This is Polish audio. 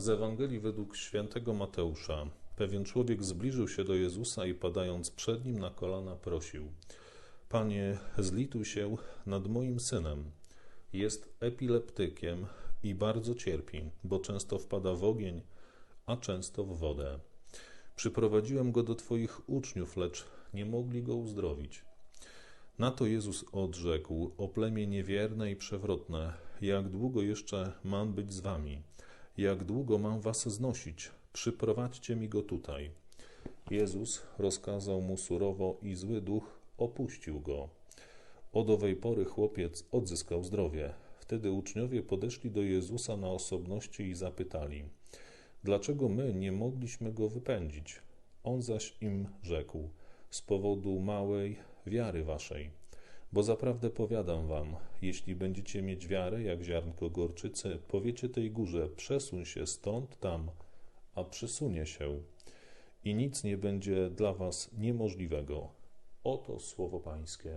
Z Ewangelii według świętego Mateusza. Pewien człowiek zbliżył się do Jezusa i padając przed nim na kolana prosił: Panie, zlituj się nad moim synem. Jest epileptykiem i bardzo cierpi, bo często wpada w ogień, a często w wodę. Przyprowadziłem go do Twoich uczniów, lecz nie mogli go uzdrowić. Na to Jezus odrzekł: O plemię niewierne i przewrotne, jak długo jeszcze mam być z Wami? Jak długo mam Was znosić? Przyprowadźcie mi go tutaj. Jezus rozkazał mu surowo i zły duch opuścił go. Od owej pory chłopiec odzyskał zdrowie. Wtedy uczniowie podeszli do Jezusa na osobności i zapytali: Dlaczego my nie mogliśmy go wypędzić? On zaś im rzekł: Z powodu małej wiary waszej. Bo zaprawdę powiadam wam, jeśli będziecie mieć wiarę jak ziarnko gorczycy, powiecie tej górze: przesuń się stąd tam, a przesunie się, i nic nie będzie dla was niemożliwego. Oto słowo Pańskie.